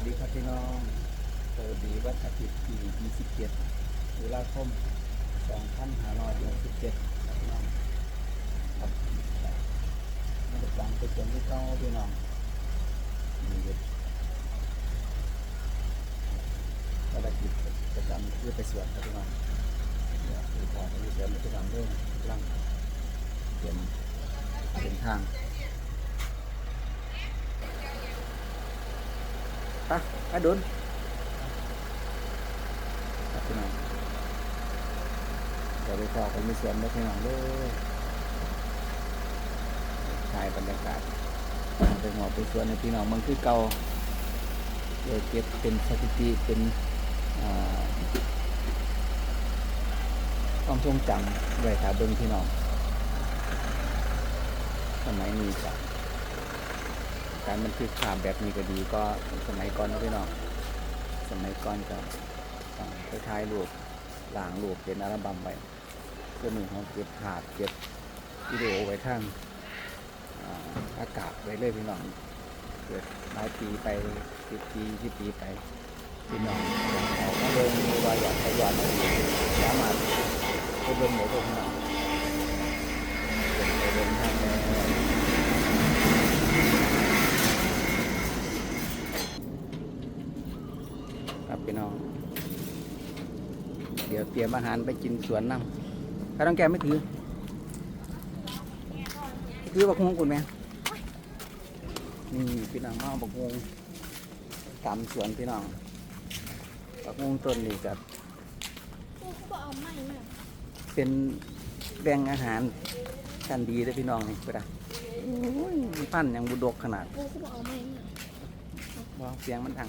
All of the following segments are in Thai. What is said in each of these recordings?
วัสดีครับพี่น้อง สวัสดีวันอาทิตย์ที่27ตุลาคม2567ครับพี่น้องครับมาดูการไปเขียนที่เก้าพี่น้องนี่เด็ดภารกิจประจำคือไปสวนครับพี่น้องเดี๋ยวคือพอไปสวนไปทำเรื่องกำลังเตรียมเดินทาง ไปไปดุนครับพี่น้องเดี๋ยวไปต่อกันมีสวนแล้วพี่น้องเด้อถ่ายบรรยากาศไปหัวไปสวนในพี่น้องมันคือเก่าเดี๋ยวเก็บเป็นสถิติเป็นความทรงจำไว้ถาเบิ่งพี่น้องสมัยนี้จ้ะ การบันทึกภาพแบบนี้ก็ดีก็สมัยก่อนนะพี่น้องสมัยก่อนก็ต้องไปถ่ายรูปหลางรูปเป็นอัลบั้มไว้เพื่อมือของเก็บภาพเก็บวิดีโอไว้ทั้งอากาศไว้เลยพี่น้องเกิดหลายปีไปสิบปียี่ปีไปพี่น้องอยากมาเบิ่งหรือว่าอยากไปย้อนมาดูสามารถไปเบิ่งได้เลยพี่น้องไปเบิ่งทางแนว ครับพี่น้อง เดี๋ยวเตรียมอาหารไปกินสวนน้ำถ้าต้องแกไม่ถือ ถือบักฮวงคุณแม่นี่พี่น้องเอาบักฮวงตามสวนพี่น้องบักฮวงต้นนี้กับกูเขาบอกเอาไม่มาเป็นแบ่งอาหารกันดีเลยพี่น้องนี่ก็ได้โอ้ยมันพันธุ์ยังบุดกขนาดกูเขาบอกเอาไม่มาว่าเสียงมันดัง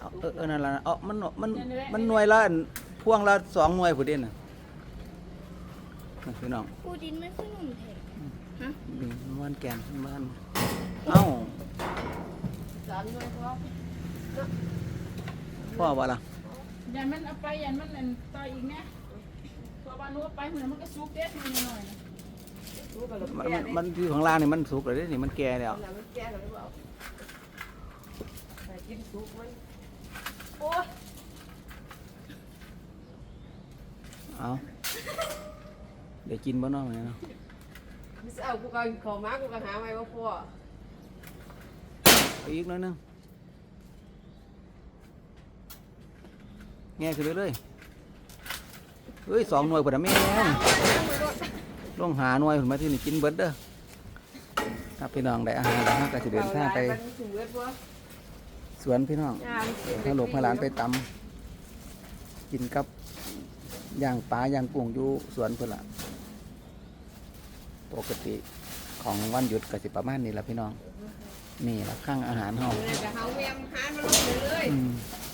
เอาเออเออนั่นละเอามันมันมันหน่วยละอันพ่วงละสองหน่วยผู้เด่นน่ะนั่นพี่น้องกูดินไม่ค่อยหนุ่มแท้ฮะนี่มันแกนมันเอ้าสามหน่วยพอพ่อว่าล่ะยันมันเอาไปยันมันนั่นต่ออีกนะตัวบ้านนู้นเอาไปเหมือนมันก็ซุกเด็ดนิดหน่อยนะรู้กันหรอกมันแก่มันนี่มันคือของล่างนี่มันสุกเลยเด้นี่มันแก่แล้วมันแก่แล้วหรือเปล่าไปกินซุปมัน โอ้ยเอาเดี๋ยวกินบ่เน้องเนี่ยเนาะมิสเอากูก็ขอมากูก็หาไว้ว่าพ่อเอาอีกหน่อยหนึงแง่ขึ้นเรื่อยๆเฮ้ยสองหน่วยพุ่นน่ะแม่นลงหาหน่วยพุ่นมาที่นี่กินเบิดเด้อครับพี่น้องได้อาหารแล้วฮะก็สิเดินทางไป มันถึงเวทบ่ สวนพี่น้องยามถ้าหลบพาหลานไปตำกินกับย่างปลาย่างกุ้งอยู่สวนเพื่อนละปกติของวันหยุดก็สิประมาณนี้แหละพี่น้อง นี่ละข้างอาหารห้องเลยแต่เฮาแวมหานมาลงเลย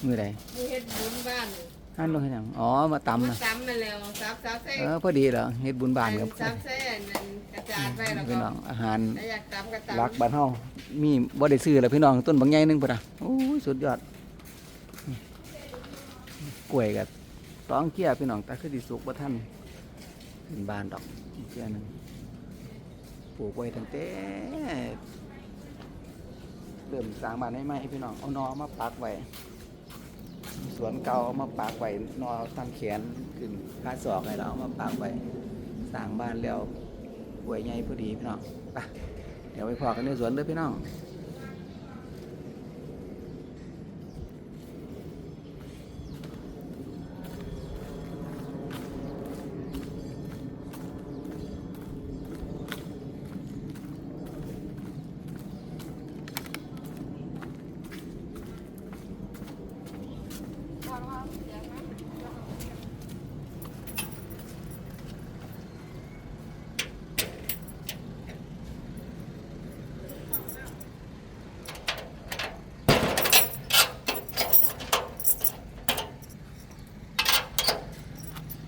มือใดมีเฮ็ดบุญบ้าน ห้านลงให้หยังอ๋อมาตำมานะตำมาแล้วซับซับใส่เออพอดีเหรอเฮ็ดบุญบานกับซับใส่นั่นกระจาดไว้แล้วพี่ก็น้องอาหารถ้าอยากตำก็ตำรักบ้านเฮามีบ่ได้ซื้อแล้วพี่น้องต้นบางใหญ่หนึงพุ่นน่ะโอ้ยสุดยอดนี่กล้วยกับต้องเกี้ยพี่น้องแต่คือสิสุกบ่ทันเป็นบานดอกอีกเกี้ยหนึงปลูกไว้ตั้งแต่เริ่มสร้างบ้านให้ใหม่พี่น้องเอานอมาปักไว้ สวนเก่าเอามาปากไว้นอทำแขนขึ้นขาศอกให้เราเอามาปากไว้สร้างบ้านแล้วป่วยใหญ่พอดีพี่น้องไปเดี๋ยวไปพอกันในสวนเด้อพี่น้อง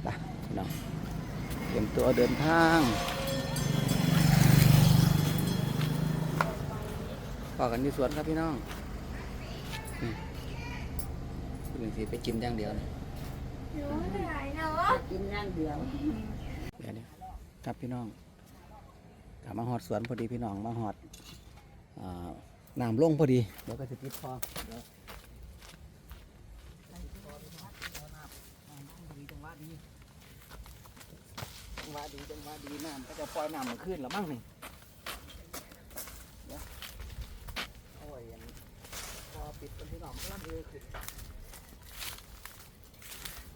ไปพี่น้อง เตรียมตัวเดินทางพอกันที่สวนครับพี่น้องนี่คุณสีไปกินอย่างเดียวนะหนูไม่ไหวเนาะกินอย่างเดียวเดี๋ยวนี้ครับพี่น้องกลับมาหอดสวนพอดีพี่น้องมาหอดอ่าน้ำลงพอดี เดี๋ยวก็จะติดคอเดี๋ยวจังหวะดีจังห วะดีจังว่าดีน้ำก็จะปล่อยน้ำมาขึ้นหรือมั้งนี่เดี๋ยวเอาไว้ย่างนี้พอปิดเป็นที่หน่อมก็รับเลยขึ้น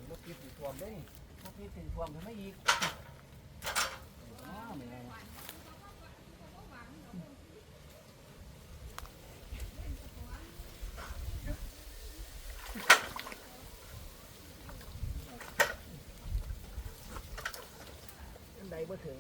รถปิดถึงท่วมได้นี่รถปิดถึงท่วมทำไมอีกอ้าวไม่ไง บ่ถึง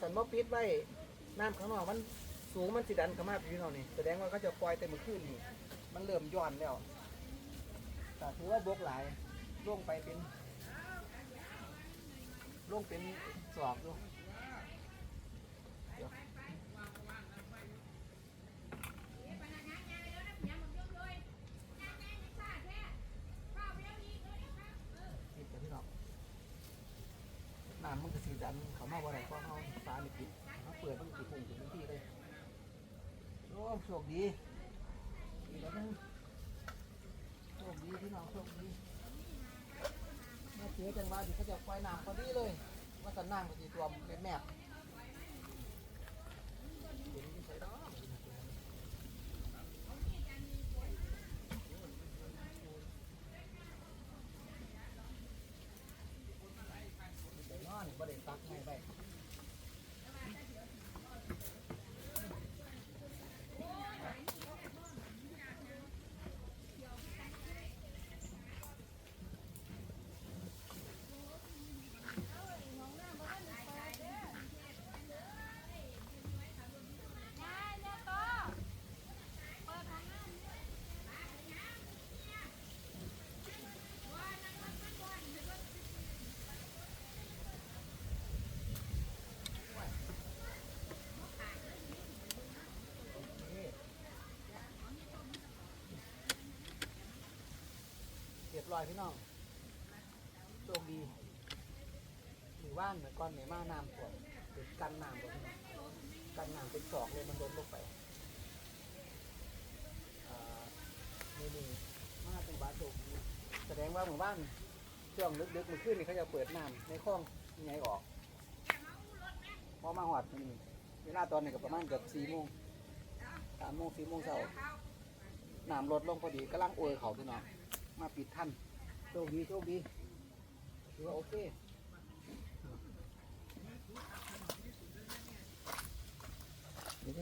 สันบ่ปิดไว้น้ำข้างนอกมันสูงมันสิดันเข้ามาพี่น้องนี่แสดงว่าเขาจะปล่อยแต่เมื่อคืนนี่มันเริ่มย้อนแล้วแต่ถือว่าบกหลายลงไปเป็นลงเป็นสอบอยู่ ปิดแต่พี่น้องน้ำมันก็สีดันเขามาบ่ได้เพราะ เขาฟ้านี่ปิดเขาเปิดมันกี่ปุ่งถึงที่เลยโอ้โชคดีอีกแล้วนึงโชคดีที่น้องโชคดีแม่เสียจังหวะที่เขาจะปล่อยน้ำพอดีเลย ว่าจะนั่งไปกี่ตัวแม่แม่เห็นอยู่ใส่ดอกใส่นอนบ่ได้ตักให้ไป เร้อยพี่น้องโชคดีหรือว่านเหมือนก้อนไหนมาน้ำท่วมหรือกันน้ำบ่พี่น้องกันน้ำเป็นศอกเลยมันลดนลงไปนี่นี่มาเป็นบาโชคดีแสดงว่าหมู่บ้านช่วงลึกๆมันขึ้นนี่เขาจะเปิดน้ำในคลองยังไงออกพอมาหอดนี่เวลาตอนนี้ก็ประมาณเกือบสี่โมงสามโมงสี่โมงเช้าน้ำลดลงพอดีกำลังโอยเขาพี่น้อง มาปิดท่านโชคดีโชคดีถือว่าโอเคเดี๋ยวๆไป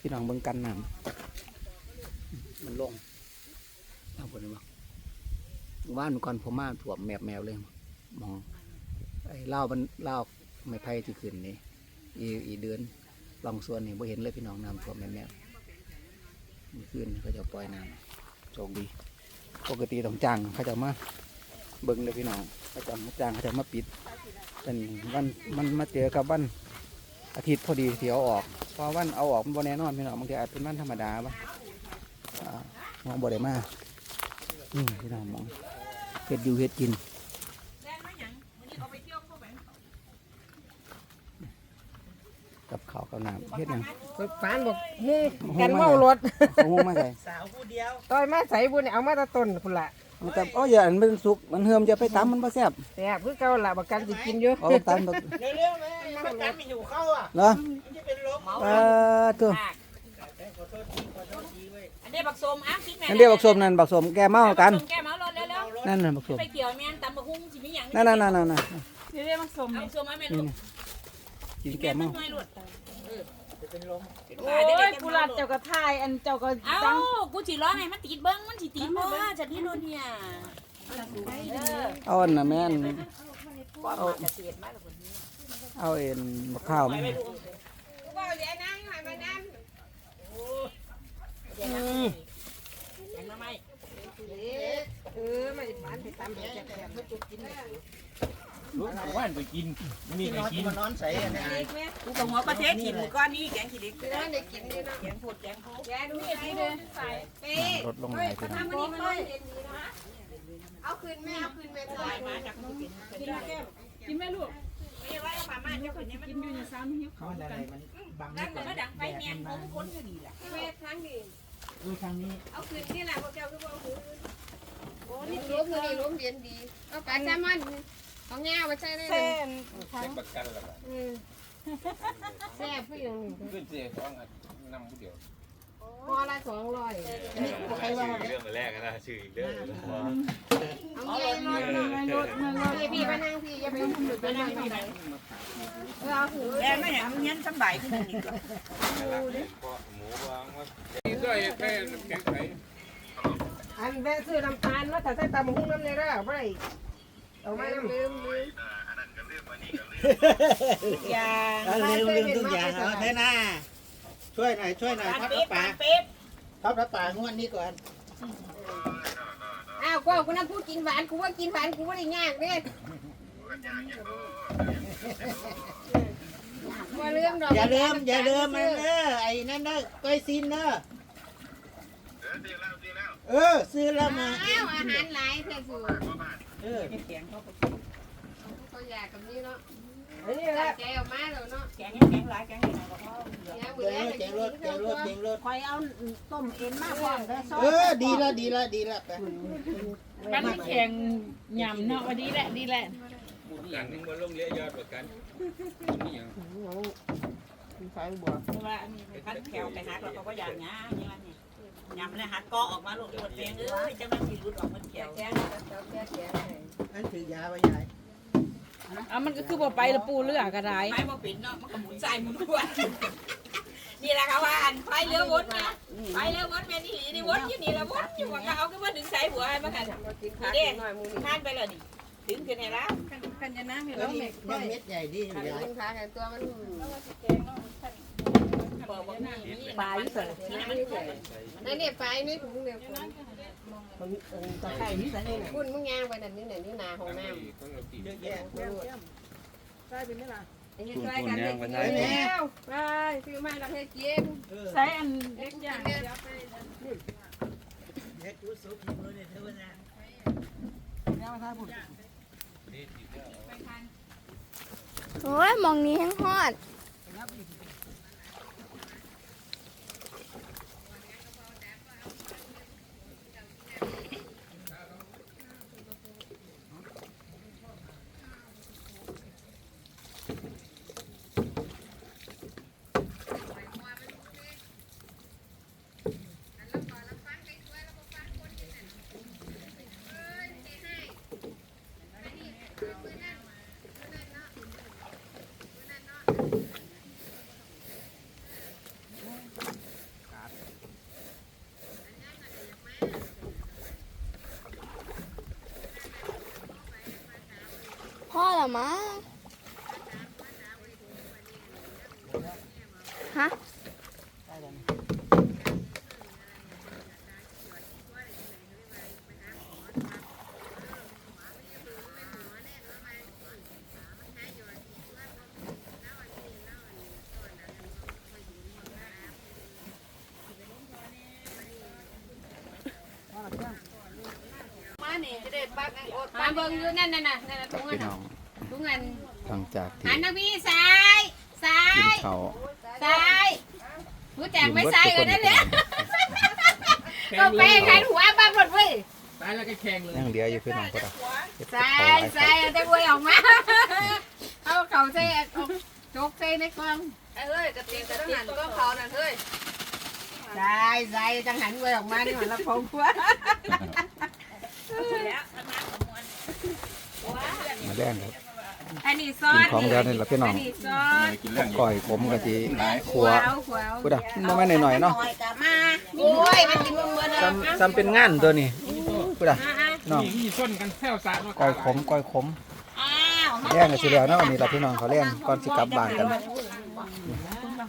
พี่น้องเบิ่งกันน้ำมันลงเอาผลเลยมั้งว่านก่อนผมมาถ่วมแมบแมวเลยมองไอ้เหล้ามันเหล้าไม่ไผ่ที่ขึ้นนี่อีอีเดือน ลองส่วนนี่บ่เห็นเลยพี่น้องน้ำท่วมแม่แม่เมื่อคืนเขาจะปล่อยน้ำโชคดี ปกติต้องจ้างเขาจะมาเบิ่งเลยพี่น้องเขาจะมาจ้างเขาจะมาปิดแต่นี่วันมันมาเจอกับวันอาทิตย์พอดีที่เอาออกเพราะวันเอาออกมันบ่แน่นอนพี่น้องบางทีอาจเป็นวันธรรมดาปะอ่ามองบ่ได้มานี่พี่น้องมองเห็ดอยู่เห็ดกิน กับข้าวกับน้ำเฮ็ดหยังฟานบอกมุ่งหุ้กันงเมารถเอาหุ้งมาใส่ต่อยมาใส่บุญเอามาแตะต้นพุ่นละมันแต่อ๋ออย่าอันมันสุกมันเฮิมจะไปตำมันบ่แซ่บแซ่บคือเก่าละประกันสิกินอยู่เอาตำแบบเร็วๆเลยประกันไม่อยู่เข้าอะเหรอมันจะเป็นลมเออตัวขอโทษทีขอโทษทีเว้ยอันนี้บักสมอะคิดแม่นั่นเรียกบักสมนั่นบักสมแกเมากันแก้มเอารถเร็วนั่นน่ะบักสมๆไปเกี่ยวแม่นตำบักหุ่งสิมีหยังนั่นนั่นนั่นนั่นนั่นเดี๋ยวเรียกมันสมเอานี่สมมาแม่นี่ลู กนี่กินแกแม่เมาน้อยลูกจะเป็นลมโอ้ยกูรัดเจ้าก็ทายอันเจ้าก็เอ้าจังกูสิร้องให้มันติดเบิ้งมันสิติดบ่จะที่โดนเนี่ยเออเอาอันน่ะแม่นเอาเกษตรมาแล้วคนนี้เอาเอ็นมะข้าวมาให้ว่าเดี๋ยวนั่งให้มานั่งเดี๋ยวนะยังมาไหมเออมาฟานไปตามแบบแซ่บๆมาจุกกินเลยรู้ ว่านไปกินนี่ไปกินนอนใส่อันนี้กูกับหัวประเทศถิ่นหมู่ก้อนนี้แกงขี้เหล็กคือได้ได้กินนี่เนะแกงโพดแกงโพดแกดูนี่ใส่ดีเลเลยยใส่เป้ลดลงหน่อยสิทำวันนี่มันเย็นดีนะเอาคืนแม่เอาคืนแม่ใส่มาจากมันกินกินแก้วกินไหมลูกไม่ว่ามาม่าเจ้าคนนี้มันกินอยู่ในซ้ำหิวเขาอะไรมันบังนั่นี่นก่อนก็ดังไฟแนนผมค้นอยู่นี่แหละแม่ครั้งนี้ดูทางนี้เอาคืนนี่แหละพวกเจ้าคือพว่าคืนโอ้นี่ล้มนี่ล้มเย็นดีเอาปลาแซลมอน เอาแง่ไว้ใช้ได้เลยเช็คประกันแล้วก็อืมแซ่บผู้หญิงขึ้นเสียต้องนำผู้เดียวพอละสองร้อยใครว่าเรื่องมาแรกนะชื่ออีกเรื่องเอาแง่หน่อยมันรถมันรถพี่พี่มานั่งพี่อย่าไปหุ่นหรือไปนั่งที่ไหนเออเอาหือแกไม่เห็นมันเงี้ยสบายขึ้นนี่ก็หมูวางว่าด้วยแค่แข็งไขอันแม่ซื้อน้ำตาลแล้วแต่ใส่ตำหุ้งน้ำเลยได้เอาไป เอามาลืมลืมยาลืมลืมทุกอย่างเอาเท่น่าช่วยหน่อยช่วยหน่อยปลาทอดเป๊ะปปลาลาเป๊ะทอดปลางวดนี้ก่อนอ้าวกูกูนั่งพูดกินหวานกูว่ากินหวานกูว่าได้ยากเด้ว่าเรื่องดอกอย่าลืมอย่าลืมมันเด้อไอ้นั่นเด้อก้อยซีนเด้อเออซื้อแล้วมาอ้าวอาหารหลายเท่าสู เออแกงเขาเขาอยากกับนี้เนาะนนี้แหละแกออกมาแล้วเนาะแกงแกงหลายแกงยังไงก็พอแกเดี๋ยวแจงรถแจงรถแจงรถคอยเอาต้มเอ็นมากพร้อมเด้อซอเออดีละดีละดีละไปกันแข็งยำเนาะวันนี้แหละดีแหละหมูอย่างนึงมาลงเลี้ยยอดประกันนี่อย่างใส่บัวว่าอันนี้พัดแขวไปหักแล้วก็อย่างงี้ยอย่างนี้ ยำเลยหักก็ออกมาลูกหมดแกงเอ้ยจังมันสิรุดออกมันแขวแกงแกงแกงอันถือยาไว้ยายอะมันก็คือบ่ไปละปูเลือกกระไรไม้บ่ปิดเนาะมันก็หมุนซ้ายหมุนขวานี่แหละค่ะว่าอันไฟเรือวนนะไฟเรือวนแม่นี่หลีนี่วนอยู่นี่ละวนอยู่ว่าเขาก็ว่าดึงสายหัวให้มากันกินข้าวหน่อยมูนี่านไปแล้วนี่ถึงกันให้แล้วกันจะน้ำเห็นแล้วเม็ดใหญ่ดียายกินข้าตัวมัน ปิดบ่มีมีปลาอยู่เสร็จนี่นั่นเนี่ยไปนี่ถุงเดียวตะไคร้นี่ใส่คุณมึงยางไปนั่นนี่นี่นาของน้ำต้องเราตีเยอะแยะไอ้ยังช่วยกันเลยกินแล้วไปซื้อมาแล้วให้กินใส่อันเล็กอย่างเฮ็ดกูสุกมือเนี่ยเท่านั้นโอ้ยมองนี้แห้งฮอดพ่อเหอมั้งฮะมานี่จะได้ ปักมาเบิ่งอยู่นั่นน่ะนั่นน่ะถุง หลังจากที่หันทางพี่ซ้ายซ้ากินยข้าวซ้ายรู้จักไม่ซ้ายเออนั่นแหละก็ไปขันหัวบ้าหมดเว้ยตายแล้วก็แข่งเลยยังเหลืออยู่พี่น้องก็ได้เฮ็ดกับซ้าข้าวยหลายคซ้ารับยเอาแต่บวยออกมาเอาเขาใส่จกใส่ในกล่องเอ้ยกระติกกระติกก็เขาน่ะเฮ้ยซ้ายซ้ายจังหันบวยออกมานี่หว่าละพงหัวแล้วทำงานกับมวลมาแล่นครับ อันนี้ซอกินสของแล้วนี่ล่ะพี่น้องอันนี้ซอสกินเรื่องก้อยขมกะทิขัวเอาขวเอากูด่ะมันไม่หน่อยๆเนาะหน่อยกะมาโอ้ยมันกินมึงเมื่อเดิมซ้ำซ้ำเป็นงานตัวนี้กูด่ะน้องมีส้นกันแซวสารก้อยขมก้อยขมอ้าวแล่นกันสิแล้วเนาะวันนี้ล่ะพี่น้องเขาแล่นก่อนสิกลับบ้านกัน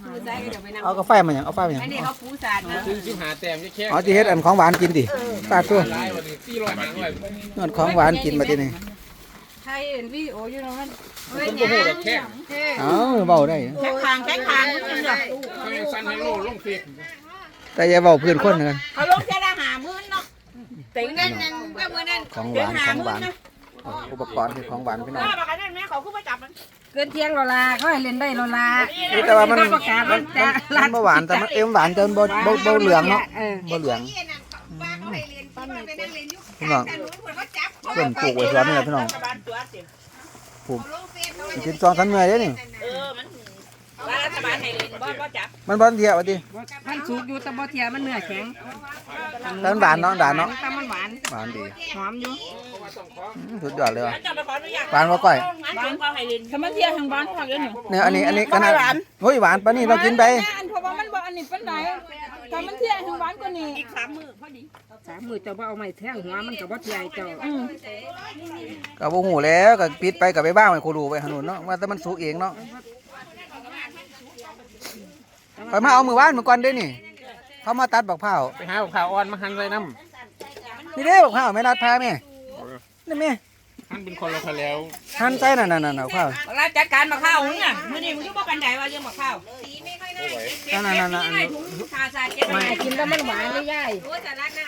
คือใส่ก็เดี๋ยวไปนำเอากาแฟมาหยังเอาไฟมาหยังอันนี้เขาปูสาดนะซื้อซื้อหาแต้มจะแค่อ๋อสิเฮ็ดอันของหวานกินดิปาดตัวลายวันนี้สี่ร้อยหางร้อยนวดของหวานกินมาทีนี่ ไทยเห็นวิดีโออยู่เนาะมันคนก็หูดอกแค่เอ้าเบาได้แค่คางแค่คางมันเนาะเขายังสั้นให้โลลงเฟียแต่อย่าเบาเพื่อนคนกันเขาลงแค่ละหามื้อเนาะถึงนั่นนั่นว่ามื้อนั้นของหวานของหวานอุปกรณ์คือของหวานพี่น้องว่าบักอันนั้นแม่เขาคือมาจับมันเกินเที่ยงโลลาเขาให้เล่นได้โลลานี่แต่ว่ามันมันมันมันบ่หวานแต่มันเอ็มหวานจนบ่บ่บ่เหลืองเนาะเออบ่เหลืองว่าเขาให้เรียนป้าไปนั่งเรียนอยู่พี่น้องแต่หนูคนเขาจับเพิ่นปลูกไว้สวนนี่แหละพี่น้อง บ้านตัวสิปลูกกินจองทันเมื่อยเด้นี่เออ มันว่ารัฐบาลให้เรียนบ่บ่จับมันบ่เทียว่าติมันสุกอยู่แต่บ่เที่ยมันเนื้อแข็งแต่มันหวานเนาะหวานเนาะแต่มันหวานหวานดีหอมอยู่อืม สุดยอดเลยว่ะจับไปขออนุญาตหวานบ่ก้อยงั้นถึงเขาให้เรียนถ้ามันเที่ยงทางบ้านพักเลยหนูเนี่ยอันนี้อันนี้ขนาดเฮ้ยหวานปานนี้เรากินไปอันเพราะว่ามันบ่อันนี้ปานใดถ้ามันเที่ยงทางบ้านกว่านี้อีกสามมื้อพอดีสามมือเจ้าบ่เอาไม้แทงหัวมันก็บ่เที่ยเจ้าอืมก็บ่ฮู้แล้วก็ปิดไปก็ไปบ้างให้ครูดูไปหานู่นเนาะว่าแต่มันสุกเองเนาะไปมาเอามือวานมื้อก่อนเด้นี่ เขามาตัดบักพร้าวไปหาข่าวอ่อนมาหั่นใส่น้นี่เด้บักพร้าวแม่นัดพาแม่ นี่แม่ำหั่นเป็นคนละแล้วหั่นใส่นั่นๆๆๆบักพร้าวเราจัดการมาข้าวมึงอะมื้อนี้มึงอยู่บ่กันใดว่าเรื่องมาข้าวสีไม่ค่อยได้เก็บนั่นๆๆๆเก็บไม่ได้ถุงชาชาเก็บไม่ได้กินแล้วมันหวานเลยยายโอ้ยแต่รักนะ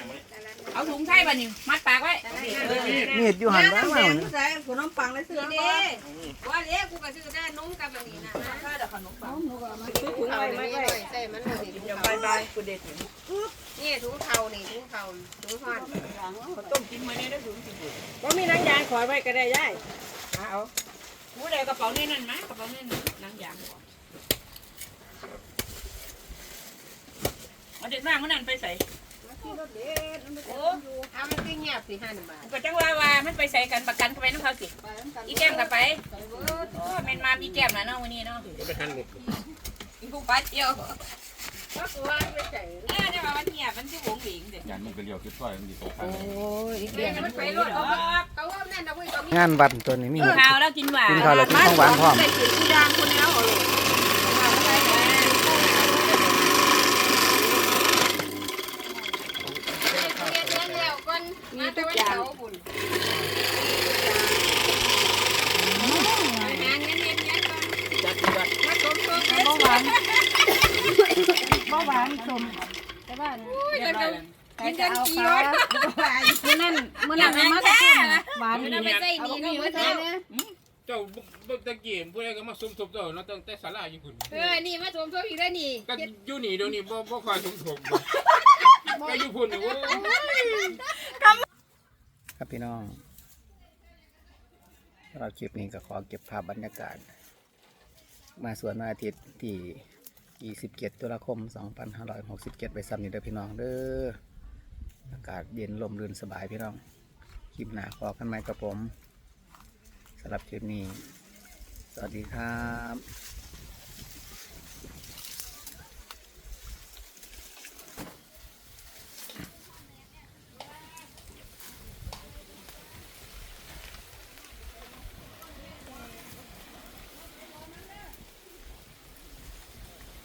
เอาถุงไทยบัดนี้มัดปากไว้เออมีดอยู่หั่นบ้างว่าใส่ขนมปังเลยซื้อเด้ว่าเด้กูก็ซื้อได้นมกับอันนี้นะถ้าเดี๋ยวขนมปังถุงเอาไว้ไว้ใส่มันเลยเดี๋ยวบายบายกูเด็ดนี่ถุงเทานี่ถุงเทาถุงทอดต้มกินมื้อนี้ได้ถุงกินบ่มีนางยางขอไว้ก็ได้ยายเอากูได้กระเป๋านี่นั่นมั้ยกระเป๋านี่นางยางมาเด็ดมากมันนั่นไปใส่โอ้ เอามันสิเงียบสิ5บาทก็จังว่าว่ามันไปใส่กันประกันเข้าไปน้ำเขาสิอีแก้มกับไปโอ้แม่นมามีแก้มนะเนาะวันนี้เนาะไปหั่นหมดอีกูปัดเดียวก็กูว่าไปใส่เออเนี่ยว่ามันเงียบมันคือวงหลิงเด็กยานมันไปเลี้ยวคือซอยมันดีตกข้างเดี๋ยวมันไปรถออกเขาว่านั่นน่ะเว้ยงานวัดตัวนี้มีข้าวแล้วกินหวานกินข้าวแล้วกินของหวานพร้อมใส่ถุงยางคนแล้วเอาเลยมีทุกอย่างงานเงี้ยเงี้ยเงี้ยก่อนจัดจัดมาสมทบเลย บ่หวานบ่หวานสมแต่ว่า กินกัน กี่รถมื้อนั้นมื้อนั้นเอามาต้มหวานมันไปใส่ดีนี่มาแท้เจ้าบ่ตะกี้ผู้ใดก็มาซุ่มทบเจ้าเนาะตั้งแต่ศาลาอยู่พุ่นเออนี่มาสมทบอีกแล้วนี่ก็อยู่นี่เดี๋ยวนี้บ่บ่ค่อยซุ่มทบก็อยู่พุ่นนี่โอ้ยครับพี่น้องเราคลิปนี้ก็ขอเก็บภาพบรรยากาศ มาสวนวันอาทิตย์ที่ 27 ตุลาคม 2567 ไปซ้ำนี่เด้อพี่น้องเด้อ อากาศเย็นลมรื่นสบายพี่น้องคลิปหน้าพอกันไหมกับผมสำหรับคลิปนี้ สวัสดีครับ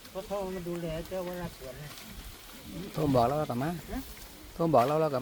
เขาโทรมาดูแลเจ้าว่ารักสวนนะโทรบอกเราแล้วกลับมา โทรบอกเราเราก